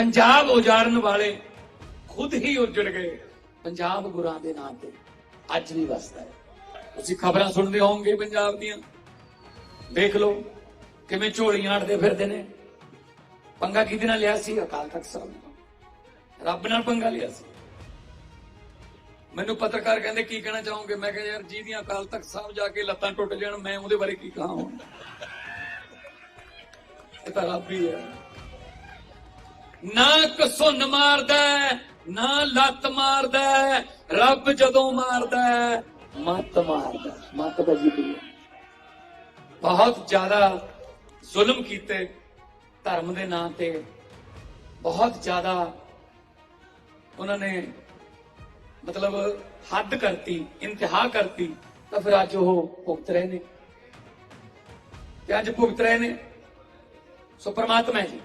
ਪੰਜਾਬ ਉਜਾੜਨ ਵਾਲੇ ਖੁਦ ਹੀ ਉਜੜ ਗਏ। ਪੰਜਾਬ ਗੁਰਾਂ ਦੇ ਨਾਂ ਤੇ ਅੱਜ ਵੀ ਵਸਦਾ ਹੈ। ਤੁਸੀਂ ਖਬਰਾਂ ਸੁਣਦੇ ਹੋਵੋਗੇ ਪੰਜਾਬ ਦੀਆਂ। ਦੇਖ ਲਓ ਕਿਵੇਂ ਝੋਲੀਆਂ ਅੜਦੇ ਫਿਰਦੇ ਨੇ। ਪੰਗਾ ਕਿਹਦੇ ਨਾਲ ਲਿਆ ਸੀ? ਅਕਾਲ ਤਖਤ ਸਾਹਿਬ ਨਾਲ। ਰੱਬ ਨਾਲ ਪੰਗਾ ਲਿਆ ਸੀ। ਮੈਨੂੰ ਪੱਤਰਕਾਰ ਕਹਿੰਦੇ, ਕੀ ਕਹਿਣਾ ਚਾਹੋਗੇ? ਮੈਂ ਕਿਹਾ, ਯਾਰ ਜਿਹਦੀਆਂ ਅਕਾਲ ਤਖਤ ਸਾਹਿਬ ਜਾ ਕੇ ਲੱਤਾਂ ਟੁੱਟ ਜਾਣ, ਮੈਂ ਉਹਦੇ ਬਾਰੇ ਕੀ ਕਹਾਂ ਹੁਣ ਇਹ ਤਾਂ ਰੱਬ ਹੀ ਹੈ। ਨਾ ਕਸੁੰਨ ਮਾਰਦਾ ਨਾ ਲੱਤ ਮਾਰਦਾ ਰੱਬ ਜਦੋਂ ਮਾਰਦਾ ਮੱਤ ਮਾਰਦਾ ਹੈ। ਮੱਤ ਦਾ ਜ਼ਿਕਰ ਬਹੁਤ ਜ਼ਿਆਦਾ ਜ਼ੁਲਮ ਕੀਤੇ ਧਰਮ ਦੇ ਨਾਂ ਤੇ, ਬਹੁਤ ਜ਼ਿਆਦਾ ਉਹਨਾਂ ਨੇ ਮਤਲਬ ਹੱਦ ਕਰਤੀ ਇੰਤਹਾ ਕਰਤੀ, ਤਾਂ ਫਿਰ ਅੱਜ ਉਹ ਭੁਗਤ ਰਹੇ ਨੇ। ਤੇ ਅੱਜ ਭੁਗਤ ਰਹੇ ਨੇ। ਸੋ ਪਰਮਾਤਮਾ ਜੀ।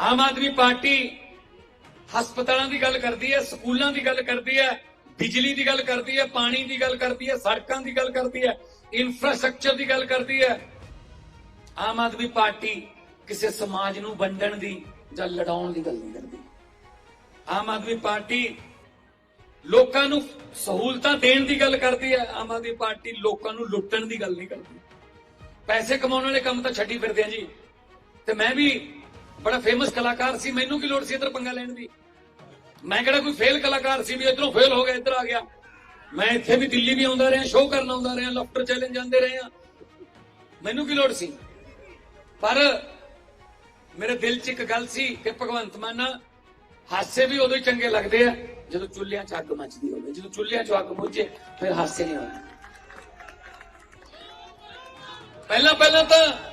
ਆਮ ਆਦਮੀ ਪਾਰਟੀ ਹਸਪਤਾਲਾਂ ਦੀ ਗੱਲ ਕਰਦੀ ਹੈ, ਸਕੂਲਾਂ ਦੀ ਗੱਲ ਕਰਦੀ ਹੈ, ਬਿਜਲੀ ਦੀ ਗੱਲ ਕਰਦੀ ਹੈ, ਪਾਣੀ ਦੀ ਗੱਲ ਕਰਦੀ ਹੈ, ਸੜਕਾਂ ਦੀ ਗੱਲ ਕਰਦੀ ਹੈ ਇਨਫਰਾਸਟ੍ਰਕਚਰ ਦੀ ਗੱਲ ਕਰਦੀ ਹੈ। ਆਮ ਆਦਮੀ ਪਾਰਟੀ ਕਿਸੇ ਸਮਾਜ ਨੂੰ ਵੰਡਣ ਦੀ ਜਾਂ ਲੜਾਉਣ ਦੀ ਗੱਲ ਨਹੀਂ ਕਰਦੀ। ਆਮ ਆਦਮੀ ਪਾਰਟੀ ਲੋਕਾਂ ਨੂੰ ਸਹੂਲਤਾਂ ਦੇਣ ਦੀ ਗੱਲ ਕਰਦੀ ਹੈ, ਆਮ ਆਦਮੀ ਪਾਰਟੀ ਲੋਕਾਂ ਨੂੰ ਲੁੱਟਣ ਦੀ ਗੱਲ ਨਹੀਂ ਕਰਦੀ। ਪੈਸੇ ਕਮਾਉਣ ਵਾਲੇ ਕੰਮ ਤਾਂ ਛੱਡੀ ਫਿਰਦੇ ਆ ਜੀ। ਤੇ ਮੈਂ ਵੀ ਬੜਾ ਫੇਮਸ ਕਲਾਕਾਰ ਸੀ, ਮੈਨੂੰ ਕੀ ਲੋੜ ਸੀ ਇੱਧਰ ਪੰਗਾ ਲੈਣ ਦੀ? ਮੈਂ ਕਿਹੜਾ ਕੋਈ ਫੇਲ ਕਲਾਕਾਰ ਸੀ ਵੀ ਇਧਰੋਂ ਫੇਲ ਹੋ ਗਿਆ, ਇੱਧਰ ਆ ਗਿਆ? ਮੈਂ ਇੱਥੇ ਵੀ ਦਿੱਲੀ ਵੀ ਆਉਂਦਾ ਰਿਹਾ ਸ਼ੋਅ ਕਰਨ ਆਉਂਦਾ ਰਿਹਾ ਲਾਫਟਰ ਚੈਲੰਜ ਜਾਂਦੇ ਰਹੇ ਆ ਮੈਨੂੰ ਕੀ ਲੋੜ ਸੀ? ਪਰ ਮੇਰੇ ਦਿਲ 'ਚ ਇੱਕ ਗੱਲ ਸੀ ਕਿ ਭਗਵੰਤ ਮਾਨ ਹਾਸੇ ਵੀ ਉਦੋਂ ਹੀ ਚੰਗੇ ਲੱਗਦੇ ਆ, ਜਦੋਂ ਚੁੱਲ੍ਹਿਆਂ 'ਚ ਅੱਗ ਮੱਚਦੀ ਹੋਵੇ, ਜਦੋਂ ਚੁੱਲ੍ਹਿਆਂ 'ਚ ਅੱਗ ਬੁੱਝੇ, ਫਿਰ ਹਾਸੇ ਨਹੀਂ ਆਉਂਦੇ ਪਹਿਲਾਂ ਪਹਿਲਾਂ ਤਾਂ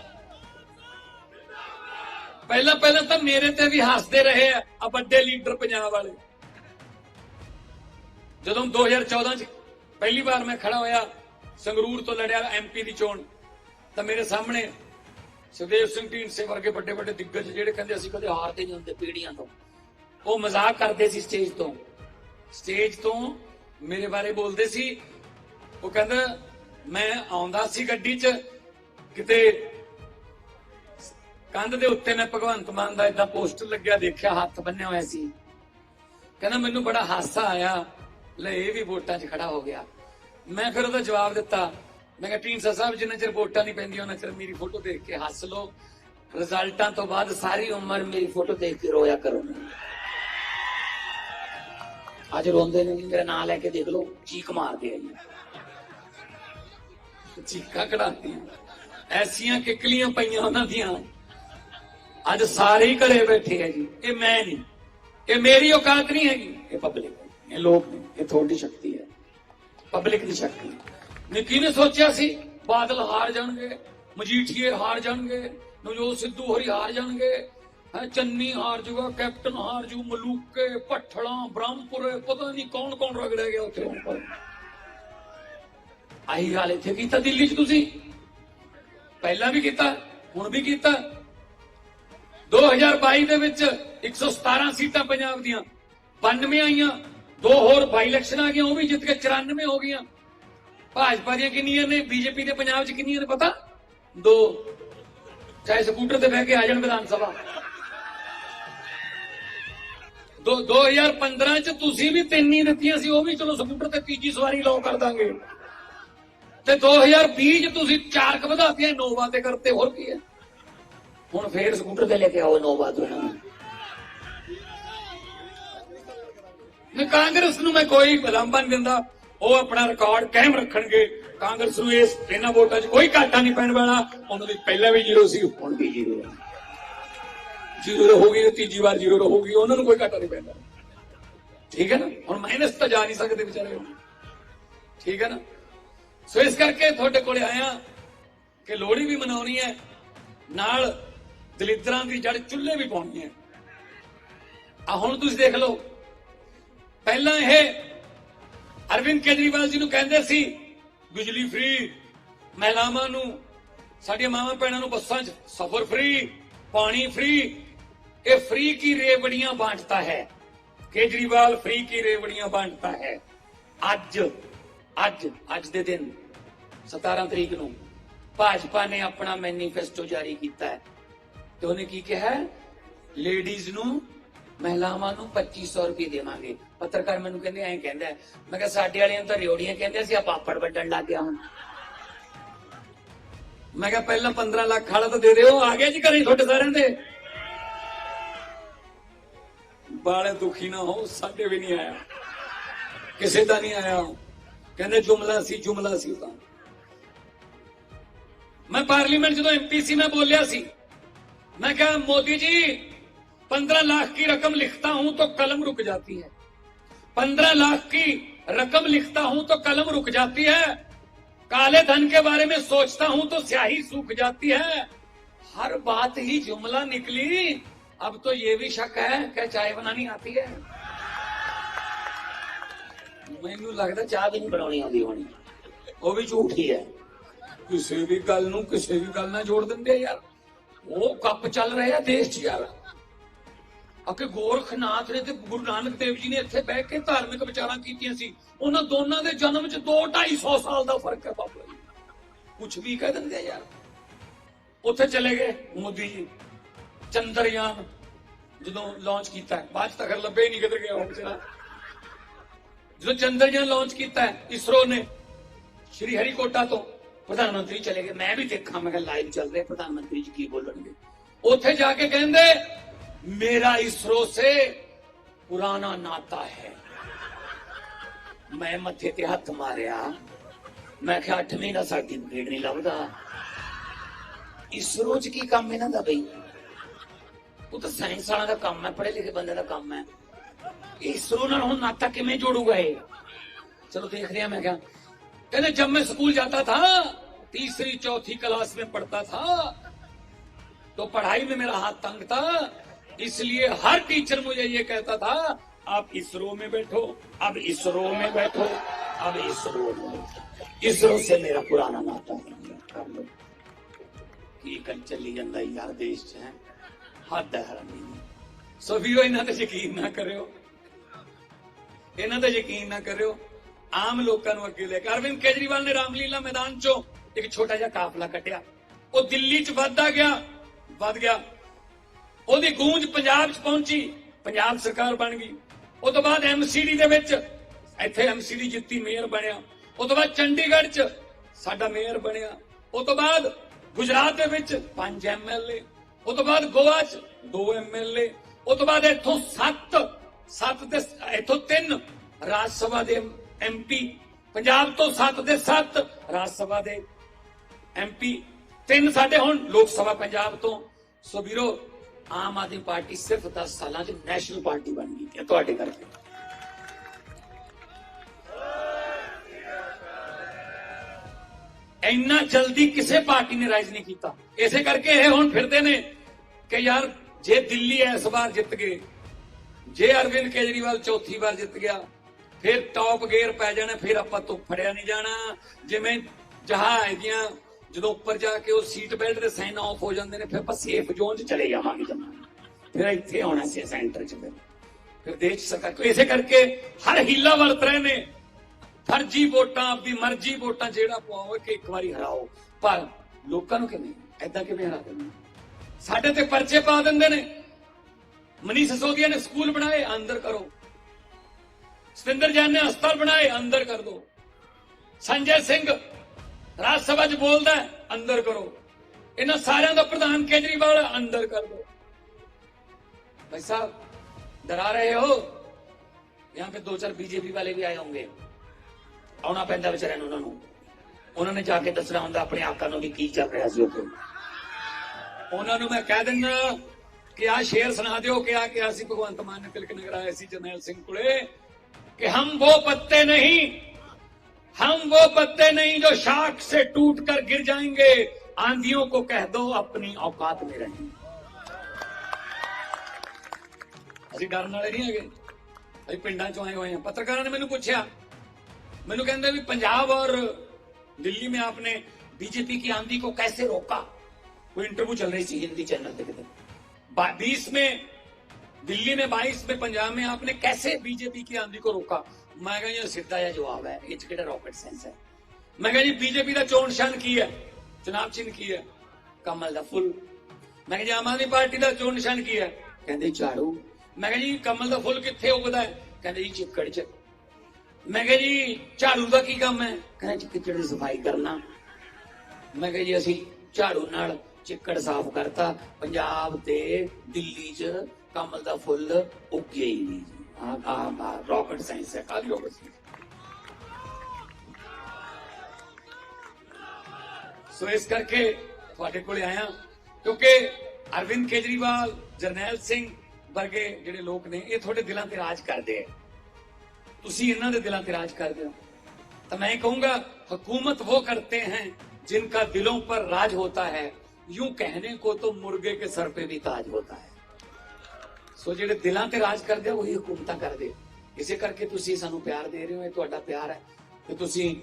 ਪਹਿਲਾਂ ਪਹਿਲਾਂ ਤਾਂ ਮੇਰੇ ਤੇ ਵੀ ਹੱਸਦੇ ਰਹੇ ਆ ਵੱਡੇ ਲੀਡਰ ਪੰਜਾਬ ਵਾਲੇ। ਜਦੋਂ 2014 ਚ ਪਹਿਲੀ ਵਾਰ ਮੈਂ ਖੜਾ ਹੋਇਆ, ਸੰਗਰੂਰ ਤੋਂ ਲੜਿਆ ਐਮਪੀ ਦੀ ਚੋਣ, ਤਾਂ ਮੇਰੇ ਸਾਹਮਣੇ ਸੁਖਦੇਵ ਸਿੰਘ ਢੀਂਡਸੇ ਵਰਗੇ ਵੱਡੇ ਵੱਡੇ ਦਿੱਗਜ ਜਿਹੜੇ ਕਹਿੰਦੇ ਅਸੀਂ ਕਦੇ ਹਾਰਦੇ ਨਹੀਂ ਹੁੰਦੇ ਪੀੜੀਆਂ ਤੋਂ, ਉਹ ਮਜ਼ਾਕ ਕਰਦੇ ਸੀ ਸਟੇਜ ਤੋਂ। ਸਟੇਜ ਤੋਂ ਮੇਰੇ ਬਾਰੇ ਬੋਲਦੇ ਸੀ, ਉਹ ਕਹਿੰਦਾ, ਮੈਂ ਆਉਂਦਾ ਸੀ ਗੱਡੀ 'ਚ, ਕਿਤੇ ਕੰਧ ਦੇ ਉੱਤੇ ਮੈਂ ਭਗਵੰਤ ਮਾਨ ਦਾ ਇਦਾਂ ਪੋਸਟਰ ਲੱਗਿਆ, ਦੇਖਿਆ, ਹੱਥ ਬੰਨਿਆ ਹੋਇਆ ਸੀ। ਕਹਿੰਦਾ, ਮੈਨੂੰ ਬੜਾ ਹਾਸਾ ਆਇਆ। ਲੈ, ਇਹ ਵੀ ਵੋਟਾਂ 'ਚ ਖੜਾ ਹੋ ਗਿਆ। ਮੈਂ ਫਿਰ ਉਹਦਾ ਜਵਾਬ ਦਿੱਤਾ। ਮੈਂ ਕਿਹਾ, ਢੀਂਡਸਾ ਸਾਹਿਬ, ਜਿੰਨਾ ਚਿਰ ਵੋਟਾਂ ਨਹੀਂ ਪੈਂਦੀਆਂ, ਉਹਨਾਂ ਚਿਰ ਮੇਰੀ ਫੋਟੋ ਦੇਖ ਕੇ ਹੱਸ ਲਓ। ਰਿਜ਼ਲਟਾਂ ਤੋਂ ਬਾਅਦ ਸਾਰੀ ਉਮਰ ਮੇਰੀ ਫੋਟੋ ਦੇਖ ਕੇ ਰੋਇਆ ਕਰੋ। ਅੱਜ ਰੋਂਦੇ ਨੇ, ਮੇਰਾ ਨਾਂ ਲੈ ਕੇ ਦੇਖ ਲਓ। ਚੀਕ ਮਾਰਦੇ ਆ ਜੀ। ਚੀਕਾਂ ਕਢਾਉਂਦੀਆਂ ਐਸੀਆਂ ਕਿਕਲੀਆਂ ਪਈਆਂ ਉਹਨਾਂ ਦੀਆਂ। ਅੱਜ ਸਾਰੇ ਹੀ ਘਰੇ ਬੈਠੇ ਆ ਜੀ। ਇਹ ਮੈਂ ਨਹੀਂ। ਇਹ ਮੇਰੀ ਔਕਾਤ ਨਹੀਂ ਹੈਗੀ। ਇਹ ਪਬਲਿਕ ਹੈ। ਇਹ ਲੋਕ ਨੇ। ਇਹ ਤੁਹਾਡੀ ਸ਼ਕਤੀ ਹੈ। ਪਬਲਿਕ ਦੀ ਸ਼ਕਤੀ ਨੇ ਕਿਹਨੇ ਸੋਚਿਆ ਸੀ, ਬਾਦਲ ਹਾਰ ਜਾਣਗੇ, ਮਜੀਠੀਏ ਹਾਰ ਜਾਣਗੇ, ਨਵਜੋਤ ਸਿੱਧੂ ਹੋਰੀ ਹਾਰ ਜਾਣਗੇ। ਹੈ, ਚੰਨੀ ਹਾਰ ਜੂਗਾ, ਕੈਪਟਨ ਹਾਰ ਜੂ, ਮਲੂਕੇ, ਭੱਠਲਾਂ, ਬ੍ਰਹਮਪੁਰੇ, ਪਤਾ ਨਹੀਂ ਕੌਣ ਕੌਣ ਰਗੜਿਆ ਗਿਆ ਉੱਥੇ ਹੁਣ ਪਰ। ਆਹੀ ਹਾਲ ਇੱਥੇ ਕੀਤਾ ਦਿੱਲੀ 'ਚ ਤੁਸੀਂ। ਪਹਿਲਾਂ ਵੀ ਕੀਤਾ, ਹੁਣ ਵੀ ਕੀਤਾ। 2022 ਦੇ ਵਿੱਚ 117 ਸੀਟਾਂ ਪੰਜਾਬ ਦੀਆਂ। 92 ਆਈਆਂ, ਦੋ ਹੋਰ ਬਾਈ ਇਲੈਕਸ਼ਨ ਆ ਗਈਆਂ, ਉਹ ਵੀ ਜਿੱਤ ਕੇ 94 ਹੋ ਗਈਆਂ। ਭਾਜਪਾ ਦੀਆਂ ਕਿੰਨੀਆਂ ਨੇ ਬੀਜੇਪੀ ਦੇ ਪੰਜਾਬ 'ਚ ਕਿੰਨੀਆਂ ਨੇ ਪਤਾ? ਦੋ। ਚਾਹੇ ਸਕੂਟਰ ਤੇ ਬਹਿ ਕੇ ਆ ਜਾਣ ਵਿਧਾਨ ਸਭਾ। ਦੋ 2015 ਚ ਤੁਸੀਂ ਵੀ ਤਿੰਨ ਹੀ ਦਿੱਤੀਆਂ ਸੀ, ਉਹ ਵੀ ਚਲੋ ਸਕੂਟਰ ਤੇ ਤੀਜੀ ਸਵਾਰੀ ਲਾਓ ਕਰ ਦਾਂਗੇ। ਤੇ 2020 ਚ ਤੁਸੀਂ ਚਾਰ ਕ ਵਧਾਤੀਆਂ, ਨੋਵਾ ਤੇ ਕਰਤੇ, ਹੋਰ ਕੀ ਹੈ? ਹੁਣ ਫੇਰ ਸਕੂਟਰ ਤੇ ਲੈ ਕੇ ਆਓ ਨੋਵਾ ਤੋਂ ਮੈਂ ਕਾਂਗਰਸ ਨੂੰ ਮੈਂ ਕੋਈ ਬਲੰਬਾ ਨਹੀਂ ਦਿੰਦਾ। ਉਹ ਆਪਣਾ ਰਿਕਾਰਡ ਕਾਇਮ ਰੱਖਣਗੇ। ਕਾਂਗਰਸ ਨੂੰ ਇਸ ਇਹਨਾਂ ਵੋਟਾਂ 'ਚ ਕੋਈ ਘਾਟਾ ਨਹੀਂ ਪੈਣ ਵਾਲਾ। ਉਹਨਾਂ ਦੀ ਪਹਿਲਾਂ ਵੀ ਜ਼ੀਰੋ ਸੀ, ਹੁਣ ਵੀ ਜ਼ੀਰੋ ਹੈ ਜ਼ੀਰੋ ਰਹੂਗੀ ਤੇ ਤੀਜੀ ਵਾਰ ਜ਼ੀਰੋ ਰਹੂਗੀ ਉਹਨਾਂ ਨੂੰ ਕੋਈ ਘਾਟਾ ਨਹੀਂ ਪੈਂਦਾ। ਠੀਕ ਹੈ ਨਾ? ਹੁਣ ਮਾਈਨਸ ਤਾਂ ਜਾ ਨਹੀਂ ਸਕਦੇ ਵਿਚਾਰੇ ਠੀਕ ਹੈ ਨਾ? ਸੋ ਇਸ ਕਰਕੇ ਤੁਹਾਡੇ ਕੋਲੇ ਆਇਆ ਕਿ ਲੋਹੜੀ ਵੀ ਮਨਾਉਣੀ ਹੈ। ਨਾਲ ਦਲਿੱਦਰਾਂ ਦੀ ਜੜ ਚੁੱਲ੍ਹੇ ਵੀ ਪਾਉਣੀ ਹੈ। ਆ ਹੁਣ ਤੁਸੀਂ ਦੇਖ ਲਓ। ਪਹਿਲਾਂ ਇਹ ਅਰਵਿੰਦ ਕੇਜਰੀਵਾਲ ਜੀ ਨੂੰ ਕਹਿੰਦੇ ਸੀ, ਬਿਜਲੀ ਫ੍ਰੀ ਮਹਿਲਾਵਾਂ ਨੂੰ, ਸਾਡੀਆਂ ਮਾਵਾਂ ਭੈਣਾਂ ਨੂੰ ਬੱਸਾਂ 'ਚ ਸਫ਼ਰ ਫ੍ਰੀ ਪਾਣੀ ਫ੍ਰੀ ਇਹ ਫ੍ਰੀ ਕੀ ਰੇਵੜੀਆਂ ਬਾਂਟਦਾ ਹੈ? ਕੇਜਰੀਵਾਲ ਫ੍ਰੀ ਕੀ ਰੇਵੜੀਆਂ ਬਾਂਟਦਾ ਹੈ? ਅੱਜ ਅੱਜ ਅੱਜ ਦੇ ਦਿਨ 17 ਤਰੀਕ ਨੂੰ ਭਾਜਪਾ ਨੇ ਆਪਣਾ ਮੈਨੀਫੈਸਟੋ ਜਾਰੀ ਕੀਤਾ ਹੈ। ਤੇ ਉਹਨੇ ਕੀ ਕਿਹਾ? ਲੇਡੀਜ਼ ਨੂੰ, ਮਹਿਲਾਵਾਂ ਨੂੰ 2500 ਰੁਪਏ ਦੇਵਾਂਗੇ। ਪੱਤਰਕਾਰ ਮੈਨੂੰ ਕਹਿੰਦੇ, ਐਂ ਕਹਿੰਦਾ, ਮੈਂ ਕਿਹਾ, ਸਾਡੇ ਵਾਲਿਆਂ ਨੂੰ ਤਾਂ ਰਿਓੜੀਆਂ ਕਹਿੰਦੇ ਸੀ ਆ ਪਾਪੜ ਵੱਢਣ ਲੱਗ ਗਿਆ ਹੁਣ। ਮੈਂ ਕਿਹਾ, ਪਹਿਲਾਂ 15 ਲੱਖ ਵਾਲਾ ਤਾਂ ਦੇ ਦਿਓ ਆ ਗਿਆ ਜੀ ਘਰੇ ਤੁਹਾਡੇ ਸਾਰਿਆਂ ਦੇ। ਬਾਲੇ ਦੁਖੀ ਨਾ ਹੋ, ਸਾਡੇ ਵੀ ਨਹੀਂ ਆਇਆ। ਕਿਸੇ ਦਾ ਨਹੀਂ ਆਇਆ ਕਹਿੰਦੇ, ਜੁਮਲਾ ਸੀ ਜੁਮਲਾ ਸੀ ਤਾਂ। ਮੈਂ ਪਾਰਲੀਮੈਂਟ ਜਦੋਂ ਐਮਪੀ ਸੀ, ਮੈਂ ਬੋਲਿਆ ਸੀ मैं क्या मोदी जी पंद्रह लाख की रकम लिखता हूं तो कलम रुक जाती है पंद्रह लाख की रकम लिखता हूं तो कलम रुक जाती है काले धन के बारे में सोचता हूं तो स्याही सूख जाती है हर बात ही जुमला निकली अब तो ये भी शक है कि चाय बनानी आती है ਮੈਨੂੰ ਲੱਗਦਾ ਚਾਹ ਵੀ ਨਹੀਂ ਬਣਾਉਣੀ ਆਉਂਦੀ ਹੋਣੀ ਉਹ ਵੀ ਝੂਠੀ ਹੈ ਕਿਸੇ ਵੀ ਗੱਲ ਨੂੰ ਕਿਸੇ ਵੀ ਗੱਲ ਨਾਲ ਜੋੜ ਦਿੰਦੇ ਆ ਯਾਰ ਉਹ ਕੱਪ ਚੱਲ ਰਹੇ ਆ ਦੇਸ਼ 'ਚ ਯਾਰ ਅਕੇ ਗੋਰਖਨਾਥ ਨੇ ਤੇ ਗੁਰੂ ਨਾਨਕ ਦੇਵ ਜੀ ਨੇ ਇੱਥੇ ਬਹਿ ਕੇ ਧਾਰਮਿਕ ਵਿਚਾਰਾਂ ਕੀਤੀਆਂ ਸੀ। ਉਹਨਾਂ ਦੋਨਾਂ ਦੇ ਜਨਮ 'ਚ 2 250 ਸਾਲ ਦਾ ਫ਼ਰਕ ਹੈ ਬਾਬਾ ਜੀ। ਕੁਝ ਵੀ ਕਹਿ ਦਿੰਦੇ ਯਾਰ। ਉੱਥੇ ਚਲੇ ਗਏ ਮੋਦੀ ਜੀ। ਚੰਦਰਯਾਨ ਜਦੋਂ ਲਾਂਚ ਕੀਤਾ ਬਾਅਦ 'ਚ ਤਾਂ ਲੱਭੇ ਹੀ ਨਹੀਂ ਕਿੱਧਰ ਗਿਆ ਉਹ ਵਿਚਾਰਾ। ਜਦੋਂ ਚੰਦਰਯਾਨ ਲਾਂਚ ਕੀਤਾ ਇਸਰੋ ਨੇ ਸ਼੍ਰੀ ਹਰੀਕੋਟਾ ਤੋਂ ਪ੍ਰਧਾਨ ਮੰਤਰੀ ਚਲੇ ਗਏ। ਮੈਂ ਵੀ ਦੇਖਾਂ, ਮੈਂ ਕਿਹਾ ਲਾਈਵ ਚੱਲ ਰਿਹਾ, ਪ੍ਰਧਾਨ ਮੰਤਰੀ ਜੀ ਕੀ ਬੋਲਣਗੇ। ਉੱਥੇ ਜਾ ਕੇ ਕਹਿੰਦੇ, ਮੇਰਾ ਇਸਰੋ ਸੇ ਪੁਰਾਣਾ ਨਾਤਾ ਹੈ। ਮੈਂ ਮੱਥੇ ਤੇ ਹੱਥ ਮਾਰਿਆ। ਮੈਂ ਕਿਹਾ 8 ਮਹੀਨਾ ਸਰਟੀਫਿਕੇਟ ਨਹੀਂ ਲੱਭਦਾ। ਇਸਰੋ 'ਚ ਕੀ ਕੰਮ ਇਹਨਾਂ ਦਾ ਬਈ? ਉਹ ਤਾਂ ਸਾਇੰਸ ਵਾਲਾ ਦਾ ਕੰਮ ਹੈ, ਪੜ੍ਹੇ ਲਿਖੇ ਬੰਦੇ ਦਾ ਕੰਮ ਹੈ। ਇਸਰੋ ਨਾਲ ਹੁਣ ਨਾਤਾ ਕਿਵੇਂ ਜੋੜੂਗਾ ਇਹ? ਚਲੋ ਦੇਖ ਰਿਹਾ ਮੈਂ ਕਿਹਾ कहने जब मैं स्कूल जाता था तीसरी चौथी क्लास में पढ़ता था तो पढ़ाई में मेरा हाथ तंग था इसलिए हर टीचर मुझे ये कहता था आप इसरो में बैठो अब इसरो में बैठो अब इसरो में बैठो इसरो से मेरा पुराना नाता है ਕੀ ਕਰ ਚੱਲੀ ਜਾਂਦਾ ਯਾਰ ਦੇਸ਼ 'ਚ ਹੈ ਹੱਦ ਹੈ ਹਰਾਮੀ ਦੀ। ਸੋ ਵੀਰੋ ਇਹਨਾਂ ਤੇ ਯਕੀਨ ਨਾ ਕਰਿਓ ਇਹਨਾਂ ਤੇ ਯਕੀਨ ਨਾ ਕਰਿਓ ਆਮ ਲੋਕਾਂ ਨੂੰ ਅੱਗੇ ਲੈ ਕੇ। ਅਰਵਿੰਦ ਕੇਜਰੀਵਾਲ ਨੇ ਰਾਮਲੀਲਾ ਮੈਦਾਨ 'ਚੋਂ ਇੱਕ ਛੋਟਾ ਜਿਹਾ ਕਾਫਲਾ ਕੱਢਿਆ। ਉਹ ਦਿੱਲੀ 'ਚ ਵੱਧਦਾ ਗਿਆ, ਵੱਧ ਗਿਆ। ਉਹਦੀ ਗੂੰਜ ਪੰਜਾਬ 'ਚ ਪਹੁੰਚੀ, ਪੰਜਾਬ ਸਰਕਾਰ ਬਣ ਗਈ। ਉਹ ਤੋਂ ਬਾਅਦ ਐਮਸੀਡੀ ਦੇ ਵਿੱਚ ਇੱਥੇ ਐਮਸੀਡੀ ਜਿੱਤੀ, ਮੇਅਰ ਬਣਿਆ। ਉਹ ਤੋਂ ਬਾਅਦ ਚੰਡੀਗੜ੍ਹ 'ਚ ਸਾਡਾ ਮੇਅਰ ਬਣਿਆ। ਉਹ ਤੋਂ ਬਾਅਦ ਗੁਜਰਾਤ ਦੇ ਵਿੱਚ ਪੰਜ ਐਮਐਲਏ ਉਹ ਤੋਂ ਬਾਅਦ ਗੋਆ 'ਚ ਦੋ ਐਮਐਲਏ ਉਹ ਤੋਂ ਬਾਅਦ ਇੱਥੋਂ ਸੱਤ ਸੱਤ ਤੇ ਇੱਥੋਂ ਤਿੰਨ ਰਾਜ ਸਭਾ ਦੇ ਐਮਪੀ ਪੰਜਾਬ ਤੋਂ ਸੱਤ ਦੇ ਸੱਤ, ਰਾਜ ਸਭਾ ਦੇ ਐਮਪੀ ਤਿੰਨ ਸਾਡੇ ਹੁਣ ਲੋਕ ਸਭਾ ਪੰਜਾਬ ਤੋਂ। ਸੋ ਵੀਰੋ, ਆਮ ਆਦਮੀ ਪਾਰਟੀ ਸਿਰਫ 10 ਸਾਲਾਂ 'ਚ ਨੈਸ਼ਨਲ ਪਾਰਟੀ ਬਣ ਗਈ ਹੈ ਤੁਹਾਡੇ ਕਰਕੇ। ਇੰਨਾ ਜਲਦੀ ਕਿਸੇ ਪਾਰਟੀ ਨੇ ਰਾਈਜ਼ ਨਹੀਂ ਕੀਤਾ। ਇਸੇ ਕਰਕੇ ਇਹ ਹੁਣ ਫਿਰਦੇ ਨੇ ਕਿ ਯਾਰ, ਜੇ ਦਿੱਲੀ ਇਸ ਵਾਰ ਜਿੱਤ ਗਏ, ਜੇ ਅਰਵਿੰਦ ਕੇਜਰੀਵਾਲ ਚੌਥੀ ਵਾਰ ਜਿੱਤ ਗਿਆ ਫਿਰ ਟੌਪ ਗੇਅਰ ਪੈ ਜਾਣਾ, ਫਿਰ ਆਪਾਂ ਤੋਂ ਫੜਿਆ ਨਹੀਂ ਜਾਣਾ। ਜਿਵੇਂ ਜਹਾਜ਼ ਦੀਆਂ ਜਦੋਂ ਉੱਪਰ ਜਾ ਕੇ ਉਹ ਸੀਟ ਬੈਲਟ ਦੇ ਸਾਈਨ ਆਫ ਹੋ ਜਾਂਦੇ ਨੇ, ਫਿਰ ਆਪਾਂ ਸੇਫ ਜ਼ੋਨ 'ਚ ਚਲੇ ਜਾਵਾਂਗੇ ਜਮਾ। ਫਿਰ ਇੱਥੇ ਆਉਣਾ ਸੀ ਸੈਂਟਰ 'ਚ ਫਿਰ। ਫਿਰ ਦੇਸ਼ ਸਰਕਾਰ ਇਸੇ ਕਰਕੇ ਹਰ ਹੀਲਾ ਵਰਤ ਰਹੇ ਨੇ। ਫਰਜੀ ਵੋਟਾਂ, ਆਪਦੀ ਮਰਜ਼ੀ ਵੋਟਾਂ ਜਿਹੜਾ ਪਵਾਓ ਕਿ ਇੱਕ ਵਾਰੀ ਹਰਾਓ। ਪਰ ਲੋਕਾਂ ਨੂੰ ਕਿਵੇਂ ਐਦਾਂ ਕਿਵੇਂ ਹਰਾ ਦਿੰਦੇ ਸਾਡੇ ਤੇ ਪਰਚੇ ਪਾ ਦਿੰਦੇ ਨੇ। ਮਨੀਸ਼ ਸੋਦੀਆ ਨੇ ਸਕੂਲ ਬਣਾਏ, ਅੰਦਰ ਕਰੋ। ਸਤਿੰਦਰ ਜੈਨ ਨੇ ਹਸਪਤਾਲ ਬਣਾਏ ਅੰਦਰ ਕਰ ਦੋ ਸੰਜੇ ਸਿੰਘ ਰਾਜ ਸਭਾ 'ਚ ਬੋਲਦਾ ਹੈ, ਅੰਦਰ ਕਰੋ ਇਹਨਾਂ ਸਾਰਿਆਂ ਦਾ ਪ੍ਰਧਾਨ ਕੇਜਰੀਵਾਲ ਹੈ, ਅੰਦਰ ਕਰ ਦੋ भाई साहब डरा रहे हो यहाँ पे दो चार बीजेपी वाले भी आए होंगे ਆਉਣਾ ਪੈਂਦਾ ਵਿਚਾਰਿਆਂ ਨੂੰ ਉਹਨਾਂ ਨੂੰ ਉਹਨਾਂ ਨੇ ਜਾ ਕੇ ਦੱਸਣਾ ਹੁੰਦਾ ਆਪਣੇ ਆਕਾ ਨੂੰ ਵੀ ਕੀ ਚੱਲ ਰਿਹਾ ਸੀ ਉੱਥੇ ਉਹਨਾਂ ਨੂੰ ਮੈਂ ਕਹਿ ਦਿੰਦਾ ਕਿ ਆ ਸ਼ੇਰ ਸੁਣਾ ਦਿਓ ਕਿ ਆ ਕਿਹਾ ਸੀ ਭਗਵੰਤ ਮਾਨ ਨੇ ਤਿਲਕ ਨਗਰ ਆਏ ਸੀ ਜਰਨੈਲ ਸਿੰਘ ਕੋਲੇ कि हम वो पत्ते नहीं हम वो पत्ते नहीं जो शाख से टूट कर गिर जाएंगे आंधियों को कह दो अपनी औकात में रहें ਅਸੀਂ ਡਰਨ ਵਾਲੇ ਨਹੀਂ ਹੈਗੇ ਅਸੀਂ ਪਿੰਡਾਂ ਚੋਂ ਆਏ ਹੋਏ ਹਾਂ ਪੱਤਰਕਾਰਾਂ ਨੇ ਮੈਨੂੰ ਪੁੱਛਿਆ ਮੈਨੂੰ ਕਹਿੰਦੇ ਵੀ ਪੰਜਾਬ और दिल्ली में आपने बीजेपी की आंधी को कैसे रोका कोई इंटरव्यू चल रही थी हिंदी चैनल पे किधर बीस में दिल्ली में बाईस में पंजाब में आपने कैसे बीजेपी की आंधी को रोका मैं कहा ये सीधा यह जवाब है ये किटा रॉकेट सेंस है मैं कहा जी बीजेपी का चोन निशान की है चुनाव चिन्ह की है कमल का फुल मैं कहा जी आम आदमी पार्टी का चोन निशान की है कहते झाड़ू ਮੈਂ ਕਿਹਾ ਜੀ ਕਮਲ ਦਾ ਫੁੱਲ ਕਿੱਥੇ ਉਗਦਾ ਹੈ ਕਹਿੰਦੇ ਜੀ ਚਿਪਕੜ ਚ ਮੈਂ ਕਿਹਾ ਜੀ ਝਾੜੂ ਦਾ ਕੀ ਕੰਮ ਹੈ ਕਹਿੰਦਾ ਚਿਪਕੜ ਦੀ ਸਫ਼ਾਈ ਕਰਨਾ ਮੈਂ ਕਿਹਾ ਜੀ ਅਸੀਂ ਝਾੜੂ ਨਾਲ ਚਿੱਕੜ ਸਾਫ਼ ਕਰਤਾ ਪੰਜਾਬ ਤੇ ਦਿੱਲੀ ਚ ਕਮਲ ਦਾ ਫੁੱਲ ਉੱਗਿਆ ਹੀ ਨਹੀਂ ਜੀ ਆ ਆ ਰਾਕਟ ਸਾਇੰਸ ਹੈ ਕਾਲੀ ਰਾਕਟ ਸਾਇੰਸ ਸੋ ਇਸ ਕਰਕੇ ਤੁਹਾਡੇ ਕੋਲੇ ਆਇਆ ਕਿਉਂਕਿ ਅਰਵਿੰਦ ਕੇਜਰੀਵਾਲ ਜਰਨੈਲ ਸਿੰਘ ਵਰਗੇ ਜਿਹੜੇ ਲੋਕ ਨੇ ਇਹ ਤੁਹਾਡੇ ਦਿਲਾਂ ਤੇ ਰਾਜ ਕਰਦੇ ਆ ਤੁਸੀਂ ਇਹਨਾਂ ਦੇ ਦਿਲਾਂ ਤੇ ਰਾਜ ਕਰਦੇ ਹੋ तो मैं कहूंगा हुकूमत वो करते हैं जिनका दिलों पर राज होता है यूं कहने को तो मुर्गे के सर पे भी ताज होता है ਸੋ ਜਿਹੜੇ ਦਿਲਾਂ ਤੇ ਰਾਜ ਕਰਦੇ ਆ, ਉਹੀ ਹਕੂਮਤਾਂ ਕਰਦੇ ਇਸੇ ਕਰਕੇ ਤੁਸੀਂ ਸਾਨੂੰ ਪਿਆਰ ਦੇ ਰਹੇ ਹੋ, ਇਹ ਤੁਹਾਡਾ ਪਿਆਰ ਹੈ। ਤੇ ਤੁਸੀਂ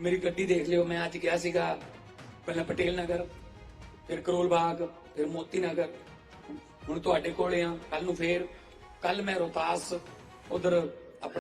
ਮੇਰੀ ਗੱਡੀ ਦੇਖ ਲਿਓ, ਮੈਂ ਅੱਜ ਗਿਆ ਸੀਗਾ ਪਹਿਲਾਂ ਪਟੇਲ ਨਗਰ, ਫਿਰ ਕਰੋਲ ਬਾਗ, ਫਿਰ ਮੋਤੀ ਨਗਰ। ਹੁਣ ਤੁਹਾਡੇ ਕੋਲੇ ਆ ਕੱਲ ਨੂੰ ਫੇਰ। ਕੱਲ ਮੈਂ ਰੋਤਾਸ ਉਧਰ